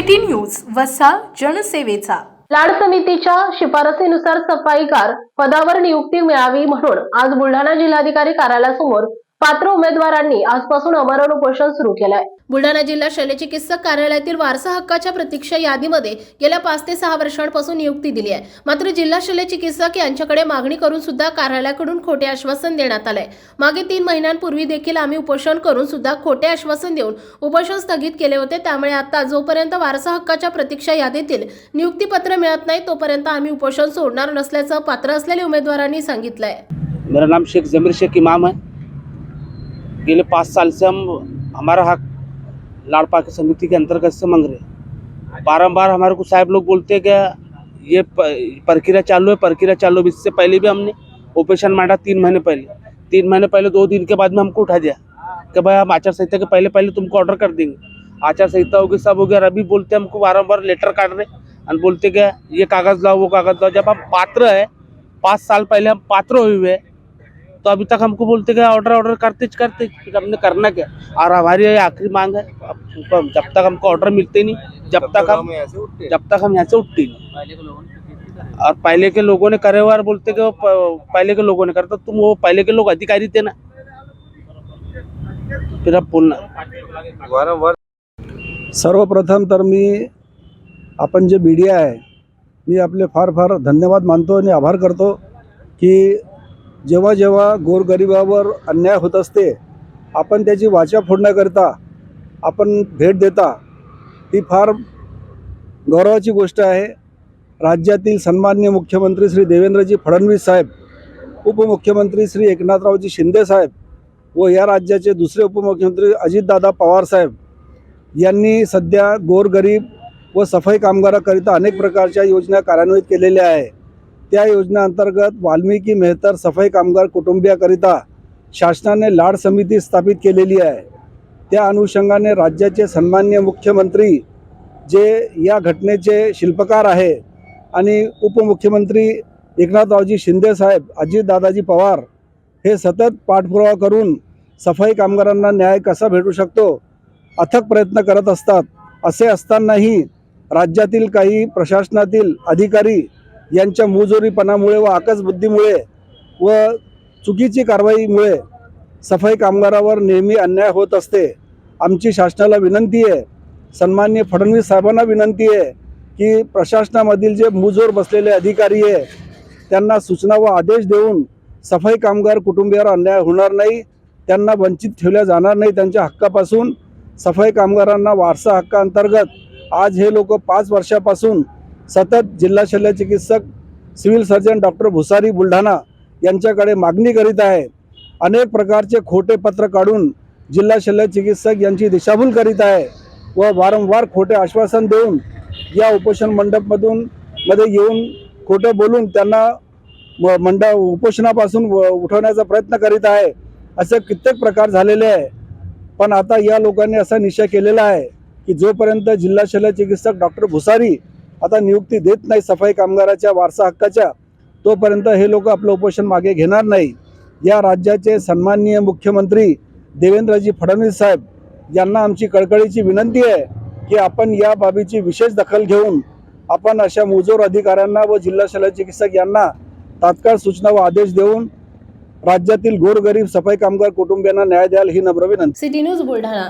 City news वसा जनसेवेचा. लाड समितीच्या शिफारसीनुसार सफाईकार पदावर नियुक्ती मिळावी म्हणून आज बुलढाणा जिल्हाधिकारी कार्यालयासमोर पात्र उमेदवारांनी आजपासून अमरण उपोषण सुरू केलंय. बुलढाणा जिल्हा शल्यचिकित्सक कार्यालयातील वारसा हक्काच्या प्रतीक्षा यादीमध्ये गेल्या पाच ते सहा वर्षांपासून नियुक्ती दिली आहे. मात्र जिल्हा शल्यचिकित्सक यांच्याकडे मागणी करून सुद्धा कार्यालयाकडून खोटे आश्वासन देण्यात आलंय. मागे तीन महिन्यांपूर्वी देखील आम्ही उपोषण करून सुद्धा खोटे आश्वासन देऊन उपोषण स्थगित केले होते. त्यामुळे आता जोपर्यंत वारसा हक्काच्या प्रतीक्षा यादीतील नियुक्तीपत्र मिळत नाही तोपर्यंत आम्ही उपोषण सोडणार नसल्याचं पात्र असलेल्या उमेदवारांनी सांगितलंय. मेरा नाम शेख जमीर शेख इमाम है। गेले पाँच साल से हम हमारा हक लाडपा की समिति के अंतर्गत से मांग रहे हैं। बारम्बार हमारे को साहब लोग बोलते हैं कि ये प्रक्रिया चालू है प्रक्रिया चालू इससे पहले भी हमने ऑपरेशन मारा तीन महीने पहले। तीन महीने पहले दो दिन के बाद में हमको उठा दिया। कि भाई हम आचार संहिता के पहले पहले तुमको ऑर्डर कर देंगे। आचार संहिता होगी सब हो गया अभी बोलते हैं हमको बारम्बार लेटर काट रहे और बोलते क्या ये कागज़ लाओ वो कागज़ लाओ। जब हम पात्र है पाँच साल पहले हम पात्र हुए हैं। तो अभी तक हमको बोलते कि ऑर्डर ऑर्डर करते करते फिर हमने करना क्या? और हमारी ये आखिरी मांग है अब जब तक हमको ऑर्डर मिलते नहीं जब तक हम जब तक हम यहाँ से उठते नहीं। और पहले के लोगों ने करे हुआ और बोलते कि पहले के लोगों ने करता तुम वो पहले के लोग अधिकारी थे ना। फिर अब बोलना। सर्वप्रथम तर मी आपण जे मीडिया आहे मी आपले फार फार धन्यवाद मानतो आणि आभार करतो की जेव्हा जेव्हा गोरगरिबावर अन्याय होत असते आपण त्याची वाचा फोडण्याकरता आपण भेट देता ती फार गौरवाची गोष्ट आहे. राज्यातील सन्माननीय मुख्यमंत्री श्री देवेंद्रजी फडणवीस साहेब उपमुख्यमंत्री श्री एकनाथरावजी शिंदे साहेब व या राज्याचे दुसरे उपमुख्यमंत्री अजितदादा पवार साहेब यांनी सध्या गोरगरीब व सफाई कामगाराकरिता अनेक प्रकारच्या योजना कार्यान्वित केलेल्या आहे त्या योजनेअंतर्गत वाल्मिकी मेहतर सफाई कामगार कुटुंबियाकरिता शासनाने लाड समिती स्थापित केलेली आहे. त्या अनुषंगाने राज्याचे सन्मान्य मुख्यमंत्री जे या घटनेचे शिल्पकार आहे आणि उपमुख्यमंत्री एकनाथरावजी शिंदेसाहेब अजितदादाजी पवार हे सतत पाठपुरावा करून सफाई कामगारांना न्याय कसा भेटू शकतो अथक प्रयत्न करत असतात असे असतानाही राज्यातील काही प्रशासनातील अधिकारी यांच्या मुजोरीपणामुळे व आकसबुद्धीमुळे व चुकीची कारवाईमुळे सफाई कामगारावर नेहमी अन्याय होत असते. आमची शासनाला विनंती आहे सन्माननीय फडणवीस साहेबांना विनंती आहे की प्रशासनामधील जे मुजोर बसलेले अधिकारी आहे त्यांना सूचना व आदेश देऊन सफाई कामगार कुटुंबियावर अन्याय होणार नाही त्यांना वंचित ठेवल्या जाणार नाही त्यांच्या हक्कापासून सफाई कामगारांना वारसा हक्काअंतर्गत आज हे लोक पाच वर्षापासून सतत जिल्हा शल्य चिकित्सक civil surgeon doctor Bhusari Buldhana यांच्याकडे मागणी करीत आहे अनेक प्रकारचे खोटे पत्र काढून जिल्हा शल्य चिकित्सक यांची दिशाभूल करीत आहे व वारंवार खोटे आश्वासन देऊन या उपोषण मंडपमधून मध्ये येऊन खोटं बोलून त्यांना म- मंड उपोषणापासून व- उठवण्याचा प्रयत्न करीत आहे. असे कित्येक प्रकार झालेले आहे. पण आता या लोकांनी असा निश्चय केलेला आहे की जोपर्यंत जिल्हा शल्य चिकित्सक डॉक्टर भुसारी आता नियुक्ती देत नाही सफाई कामगाराच्या वारसा हक्काच्या तोपर्यंत हे लोक आपलं उपोषण मागे घेणार नाही. या राज्याचे सन्माननीय मुख्यमंत्री देवेंद्रजी फडणवीस साहेब यांना आमची कळकळीची विनंती आहे की आपण या बाबीची विशेष दखल घेऊन आपण अशा मुजोर अधिकाऱ्यांना व जिल्हा शल्य चिकित्सक यांना तात्काळ सूचना व आदेश देऊन राज्यातील गोरगरीब सफाई कामगार कुटुंबियांना न्याय द्याल ही नम्र विनंती. City news Buldhana.